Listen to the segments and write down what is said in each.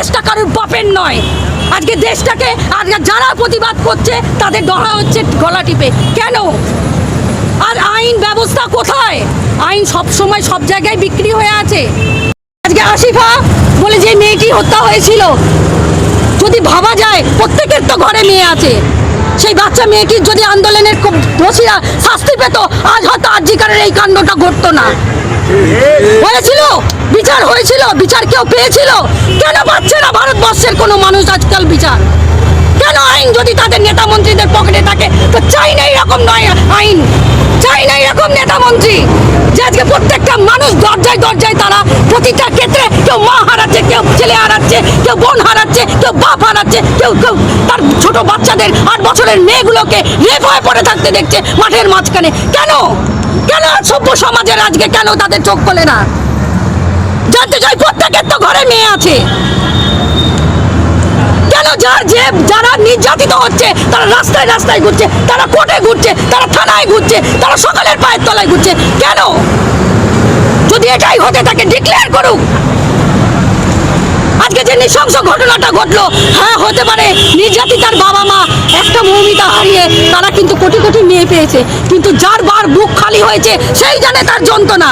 দেশটা কারোর বাপের নয়। আজকে দেশটাকে, আজকে যারা প্রতিবাদ করছে, তাদের ধরা হচ্ছে, গলা টিপে। কেন? আর আইন ব্যবস্থা কোথায়? আইন সব সময় সব জায়গায় বিক্রি হয়ে আছে। আজকে আসিফা বলে যে মেয়েটি হত্যা হয়েছিল। যদি ভাবা যায়, প্রত্যেকের তো ঘরে মেয়ে আছে। সেই বাচ্চা মেয়েটির যদি আন্দোলনের দোষীরা শাস্তি পেত, আজ হয়তো আজিকারের এই কাণ্ডটা ঘটতো না। হয়েছিল? বিচার হয়েছিল, বিচার কেউ পেয়েছিল? কেন পাচ্ছে না ভারতবর্ষের কোনো মানুষ আজকাল বিচার? কেন আইন যদি তাদের নেতা মন্ত্রীদের পকেটে থাকে, তো চাই না এরকম নয় আইন। চাই না এরকম নেতা মন্ত্রী। যে আজকে প্রত্যেকটা মানুষ দরজায় দরজায় তারা প্রতিটা ক্ষেত্রে কেউ মা হারাচ্ছে, কেউ ছেলে হারাচ্ছে, কেউ বোন হারাচ্ছে, কেউ বাপ হারাচ্ছে, কেউ কেউ তার ছোট বাচ্চাদের আট বছরের মেয়েগুলোকে রেপ হয়ে পড়ে থাকতে দেখছে মাঠের মাঝখানে। কেন? কেন সভ্য সমাজের আজকে কেন তাদের চোখ খোলে না? জানতে চাই প্রত্যেকের তো ঘরে মেয়ে আছে। কেন যার যে যারা নির্যাতিত হচ্ছে, তারা রাস্তায় রাস্তায় ঘুরছে, তারা কোর্টে ঘুরছে, তারা থানায় ঘুরছে, তারা সকালের পায়ের তলায় ঘুরছে, কেন? যদি এটাই হতে থাকে ডিক্লেয়ার করুক। আজকে যে নৃশংস ঘটনাটা ঘটলো হ্যাঁ হতে পারে নির্যাতিতার বাবা মা, একটা মৌমিতা হারিয়ে তারা কিন্তু কোটি কোটি মেয়ে পেয়েছে। কিন্তু যার বার বুক খালি হয়েছে, সেই জানে তার যন্ত্রণা।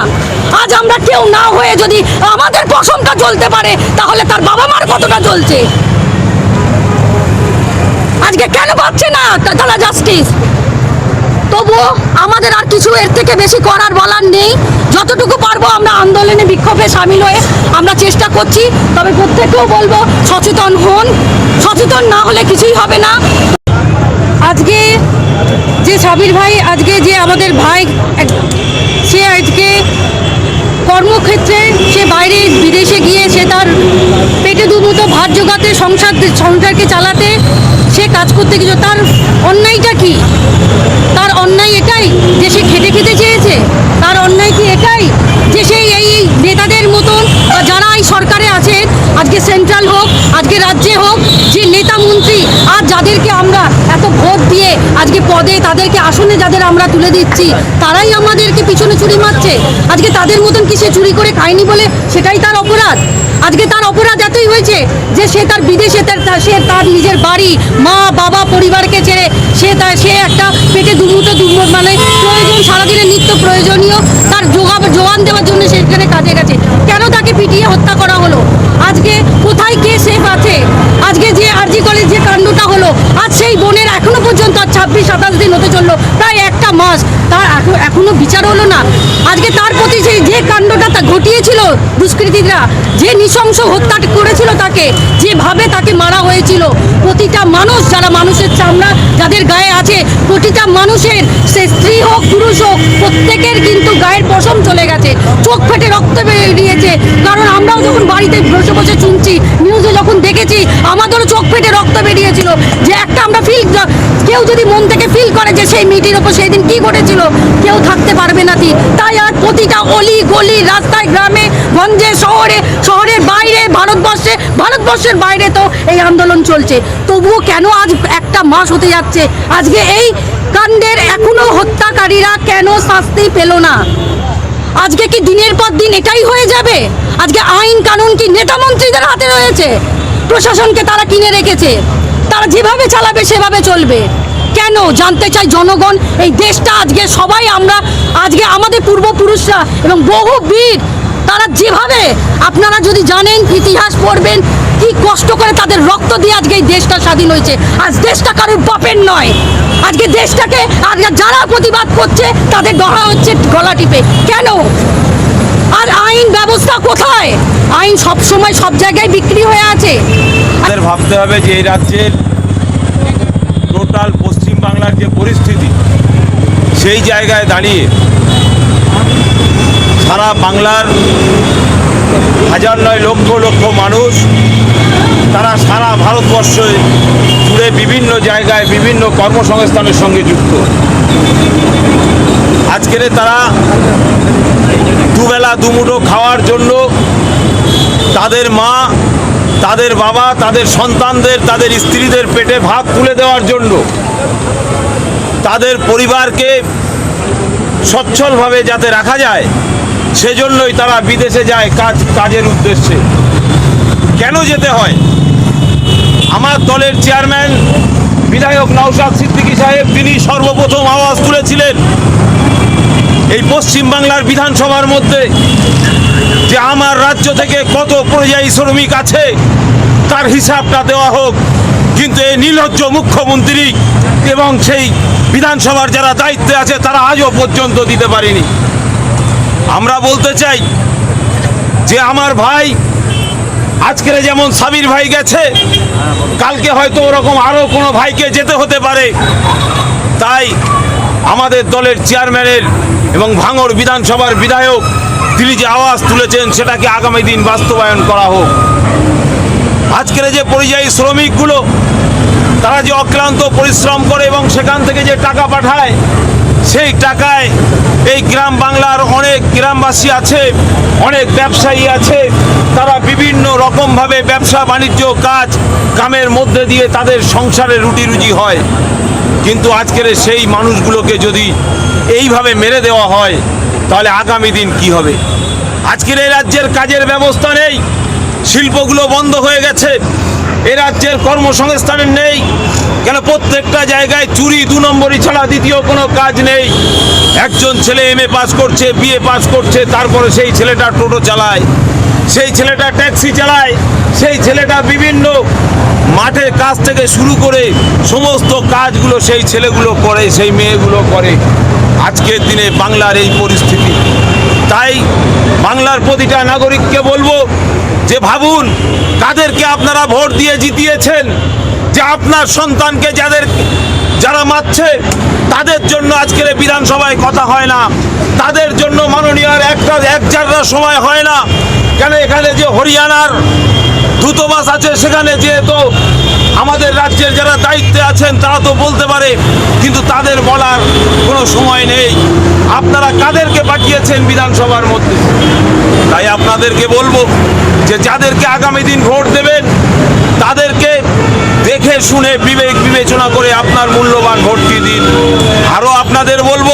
আজ আমরা কেউ না হয়ে যদি আমাদের পশমটা চলতে পারে, তাহলে তার বাবা মার কতটা চলছে আজকে কেন পাচ্ছে না তারা জাস্টিস তবুও আমাদের আর কিছু এর থেকে বেশি করার বলার নেই। যতটুকু পারব আমরা আন্দোলনে বিক্ষোভে সামিল হয়ে আমরা চেষ্টা করছি, তবে প্রত্যেকেও বলব সচেতন হন। সচেতন না হলে কিছুই হবে না। আজকে যে সাবির ভাই, আজকে যে আমাদের ভাই সে আজকে কর্মক্ষেত্রে, সে বাইরে বিদেশে গিয়ে সে তার পেটে দুমুটো ভাত জোগাতে, সংসার সংসারকে চালাতে, সে কাজ করতে গেছে তার অন্যায়টা কি? তার অন্যায় এটাই যে সে খেতে খেতে চেয়েছে তার অন্যায় কি এটাই যে সেই এই নেতাদের মতন যারা এই সরকারে আছেন আজকে সেন্ট্রাল হোক, আজকে রাজ্যে হোক, যে নেতা মন্ত্রী, আর যাদেরকে আমরা এত ভোট দিয়ে আজকে পদে তাদেরকে আসনে যাদের আমরা তুলে দিচ্ছি, তারাই আমাদেরকে পিছনে চুরি মারছে। আজকে তাদের মতন কি সে চুরি করে খায়নি বলে সেটাই তার অপরাধ? আজকে তার অপরাধ এতই হয়েছে যে সে তার বিদেশে তার সে তার নিজের বাড়ি, মা, বাবা, পরিবারকে ছেড়ে সে তার সে একটা পেটে দুমুটো দুমুটো মানে প্রয়োজন, সারাদিনের নিত্য প্রয়োজনীয় তার যোগান দেওয়ার জন্য সেখানে কাজে গেছে। কেন তাকে পিটিয়ে হত্যা করা হলো? সেফ আছে আজকে যে আরজি কলেজ যে কাণ্ডটা হলো, আজ সেই বোনের এখনও পর্যন্ত আর ছাব্বিশ, সাতাশ দিন হতে চলল, প্রায় একটা মাস। তার এখনো- এখনও বিচার হলো না। আজকে তার প্রতি সেই যে কাণ্ডটা তা ঘটিয়েছিল দুষ্কৃতীরা, যে নৃশংস হত্যা করেছিল তাকে, যেভাবে তাকে মারা হয়েছিল, প্রতিটা মানুষ, যারা মানুষের চামড়া যাদের গায়ে আছে, প্রতিটা মানুষের সে স্ত্রী হোক, পুরুষ হোক, প্রত্যেকের কিন্তু গায়ের পশম চলে গেছে। চোখ ফেটে রক্ত বেরিয়েছে কারণ আমরাও যখন বাড়িতে বসে বসে শুনছি নিউজে যখন দেখেছি, আমাদেরও চোখ ফেটে রক্ত বেরিয়েছিল। যে একটা আমরা ফিল কেউ যদি মন থেকে ফিল করে যে সেই মেয়েটির ওপর সেই দিন কী ঘটেছিল, কেউ থাকতে পারবে না তাই আর প্রতিটা অলি গলি, রাস্তায় গ্রামে, গঞ্জে, শহরে, শহরের বাইরে, ভারতবর্ষে, ভারতবর্ষের বাইরে তো এই আন্দোলন চলছে। তবুও কেন আজ একটা মাস হতে যাচ্ছে? আজকে এই কাণ্ডের এখনও হত্যাকারীরা কেন শাস্তি পেল না? আজকে কি দিনের পর দিন এটাই হয়ে যাবে? আজকে আইন কানুন কি নেতা মন্ত্রীদের হাতে রয়েছে? প্রশাসনকে তারা কিনে রেখেছে। তারা যেভাবে চালাবে, সেভাবে চলবে। কেন? জানতে চাই জনগণ, এই দেশটা আজকে সবাই, আমরা, আজকে আমাদের পূর্বপুরুষরা এবং বহু বীর তারা যেভাবে আপনারা যদি জানেন, ইতিহাস পড়বেন, কি কষ্ট করে তাদের রক্ত দিয়ে আজকে এই দেশটা স্বাধীন হয়েছে। আজ দেশটা কারোর বাপের নয়। আজকে দেশটাকে, আজকে যারা প্রতিবাদ করছে, তাদের ধরা হচ্ছে, গলা টিপে। কেন? আর আইন ব্যবস্থা কোথায়? আইন সব সময় সব জায়গায় বিক্রি হয়ে আছে। আমাদের ভাবতে হবে যে এই রাজ্যের টোটাল পশ্চিম বাংলার যে পরিস্থিতি, সেই জায়গায় দাঁড়িয়ে সারা বাংলার হাজার নয় লক্ষ লক্ষ মানুষ, তারা সারা ভারতবর্ষ জুড়ে বিভিন্ন জায়গায় বিভিন্ন কর্মসংস্থানের সঙ্গে যুক্ত। আজকের তারা দুবেলা দুমুঠো খাওয়ার জন্য তাদের মা, তাদের বাবা, তাদের সন্তানদের, তাদের স্ত্রীদের পেটে ভাত তুলে দেওয়ার জন্য তাদের পরিবারকে সচ্ছলভাবে যাতে রাখা যায় সেজন্যই তারা বিদেশে যায় কাজ, কাজের উদ্দেশ্যে। কেন যেতে হয়? আমার দলের চেয়ারম্যান বিধায়ক নওশাদ সিদ্দিকী সাহেব, তিনি সর্বপ্রথম আওয়াজ তুলেছিলেন এই পশ্চিমবাংলার বিধানসভার মধ্যে যে আমার রাজ্য থেকে কত পরিযায়ী শ্রমিক আছে, তার হিসাবটা দেওয়া হোক। কিন্তু এই নির্লজ্জ মুখ্যমন্ত্রী এবং সেই বিধানসভার যারা দায়িত্বে আছে, তারা আজও পর্যন্ত দিতে পারেনি। আমরা বলতে চাই যে আমার ভাই আজকের যেমন সাবির ভাই গেছে, কালকে হয়তো ওরকম আরও কোনো ভাইকে যেতে হতে পারে। তাই আমাদের দলের চেয়ারম্যানের এবং ভাঙড় বিধানসভার বিধায়ক তিনি যে আওয়াজ তুলেছেন সেটাকে আগামী দিন বাস্তবায়ন করা হোক। আজকের যে পরিযায়ী শ্রমিকগুলো, তারা যে অক্লান্ত পরিশ্রম করে এবং সেখান থেকে যে টাকা পাঠায় সেই টাকায় এই গ্রাম বাংলার অনেক গ্রামবাসী আছে, অনেক ব্যবসায়ী আছে, তারা বিভিন্ন রকমভাবে ব্যবসা বাণিজ্য কাজ কামের মধ্যে দিয়ে তাদের সংসারে রুটি রুজি হয়। কিন্তু আজকের সেই মানুষগুলোকে যদি এইভাবে মেরে দেওয়া হয়, তাহলে আগামী দিন কি হবে? আজকের এই রাজ্যের কাজের ব্যবস্থা নেই, শিল্পগুলো বন্ধ হয়ে গেছে এ রাজ্যের কর্মসংস্থানের নেই। কেন প্রত্যেকটা জায়গায় চুরি দু নম্বরই ছাড়া দ্বিতীয় কোনো কাজ নেই। একজন ছেলে এম এ পাস করছে বিএ পাস করছে, তারপরে সেই ছেলেটা টোটো চালায়, সেই ছেলেটা ট্যাক্সি চালায়, সেই ছেলেটা বিভিন্ন মাঠের কাজ থেকে শুরু করে সমস্ত কাজগুলো সেই ছেলেগুলো করে, সেই মেয়েগুলো করে। আজকের দিনে বাংলার এই পরিস্থিতি। তাই বাংলার প্রতিটা নাগরিককে বলব যে ভাবুন, কাদেরকে আপনারা ভোট দিয়ে জিতিয়েছেন, যে আপনার সন্তানকে যাদের, যারা মারছে, তাদের জন্য আজকের বিধানসভায় কথা হয় না। তাদের জন্য মাননীয় একটা, এক চারটা সময় হয় না। কেন এখানে যে হরিয়ানার দূতাবাস আছে, সেখানে যেহেতু আমাদের রাজ্যের যারা দায়িত্বে আছেন, তারা তো বলতে পারে, কিন্তু তাদের বলার কোনো সময় নেই। আপনারা কাদেরকে পাঠিয়েছেন বিধানসভার মধ্যে? তাই আপনাদেরকে বলব যে, যাদেরকে আগামী দিন ভোট দেবেন, তাদেরকে দেখে শুনে বিবেক বিবেচনা করে আপনার মূল্যবান ভোটটি দিন। আরও আপনাদের বলব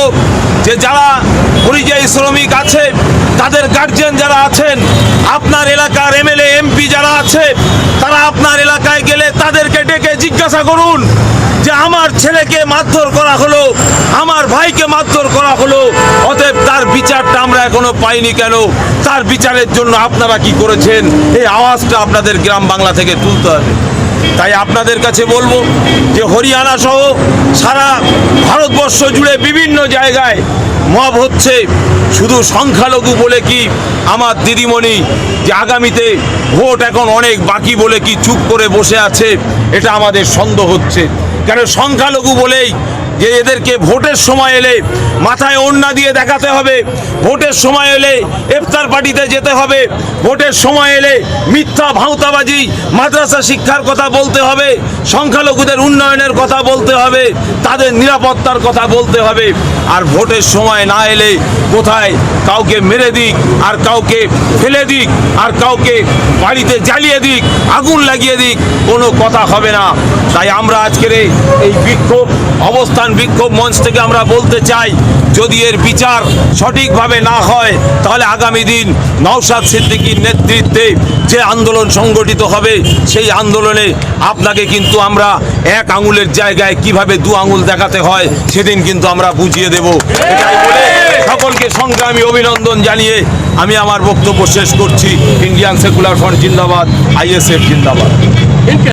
যে, যারা পরিযায়ী শ্রমিক আছে, তাদের গার্জেন যারা আছেন, আপনার এলাকার এমএলএ, এমপি যারা আছে তারা আপনার এলাকায় গেলে তাদেরকে ডেকে জিজ্ঞাসা করুন যে আমার ছেলেকে মারধর করা হলো, আমার ভাইকে মারধর করা হলো, অতএব তার বিচারটা আমরা এখনও পাইনি কেন? তার বিচারের জন্য আপনারা কি করেছেন? এই আওয়াজটা আপনাদের গ্রাম বাংলা থেকে তুলতে হবে। তাই আপনাদের কাছে বলব যে হরিয়ানা সহ সারা ভারতবর্ষ জুড়ে বিভিন্ন জায়গায় মব হচ্ছে শুধু সংখ্যালঘু বলে কি আমার দিদিমণি যে আগামীতে ভোট এখন অনেক বাকি বলে কি চুপ করে বসে আছে, এটা আমাদের সন্দেহ হচ্ছে। কেন সংখ্যালঘু বলেই যে এদেরকে ভোটের সময় এলে মাথায় ওড়না দিয়ে দেখাতে হবে। ভোটের সময় এলে ইফতার পার্টিতে যেতে হবে। ভোটের সময় এলে মিথ্যা ভাঁওতাবাজি, মাদ্রাসা শিক্ষার কথা বলতে হবে, সংখ্যালঘুদের উন্নয়নের কথা বলতে হবে, তাদের নিরাপত্তার কথা বলতে হবে। আর ভোটের সময় না এলে কোথায় কাউকে মেরে দিক, আর কাউকে ফেলে দিক, আর কাউকে বাড়িতে জ্বালিয়ে দিক, আগুন লাগিয়ে দিক, কোনো কথা হবে না। তাই আমরা আজকের এই বিক্ষোভ অবস্থান বিক্ষোভ মঞ্চ থেকে আমরা বলতে চাই, যদি এর বিচার সঠিকভাবে না হয়, তাহলে আগামী দিন নওশাদ সিদ্দিকীর নেতৃত্বে যে আন্দোলন সংগঠিত হবে, সেই আন্দোলনে আপনাকে কিন্তু আমরা এক আঙুলের জায়গায় কীভাবে দু আঙুল দেখাতে হয়, সেদিন কিন্তু আমরা বুঝিয়ে দেব। এটাই বলে সকলকে সংগ্রামী অভিনন্দন জানিয়ে আমি আমার বক্তব্য শেষ করছি। ইন্ডিয়ান সেকুলার ফ্রন্ট জিন্দাবাদ, আইএসএফ জিন্দাবাদ।